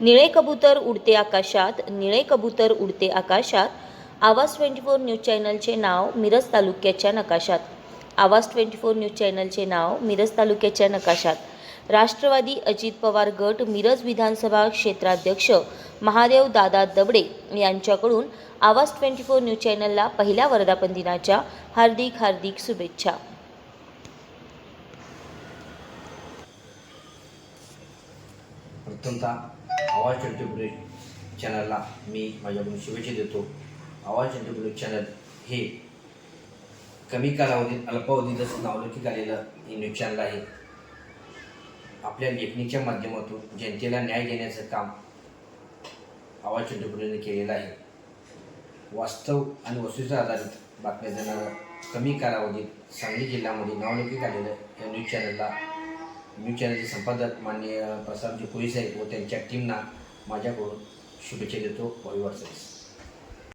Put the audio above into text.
निळे कबूतर उडते आकाशात निळे कबूतर उडते आकाशात. आवाज ट्वेंटी फोर न्यूज चॅनलचे नाव मिरज तालुक्याच्या नकाशात. आवाज ट्वेंटी फोर न्यूज चॅनलचे नाव मिरज तालुक्याच्या नकाशात. राष्ट्रवादी अजित पवार गट मिरज विधानसभा क्षेत्राध्यक्ष महादेव दादा दबडे यांच्याकडून आवाज ट्वेंटी फोर न्यूज चॅनलला पहिल्या वर्धापन दिनाच्या हार्दिक हार्दिक शुभेच्छा. प्रथमतः आवाज चंद्रपुरे चॅनलला. मी माझ्याकडून शुभेच्छा देतो. आवाज चंद्रपुरे चॅनल हे कमी कालावधीत अल्पावधीतच नावलौकिक आलेलं हे न्यूज चॅनल आहे. आपल्या लेखणीच्या माध्यमातून जनतेला न्याय देण्याचं काम आवाज चंद्रपुरेने केलेलं आहे. वास्तव आणि वस्तूच्या आधारित बातम्या देणारं कमी कालावधीत सांगली जिल्ह्यामध्ये नावलौकिक आलेलं या न्यूज चॅनलला न्यूज चॅनलचे संपादक माननीय प्रसादजी पोलीस आहेत व त्यांच्या टीमना माझ्याकडून शुभेच्छा देतो. रविवार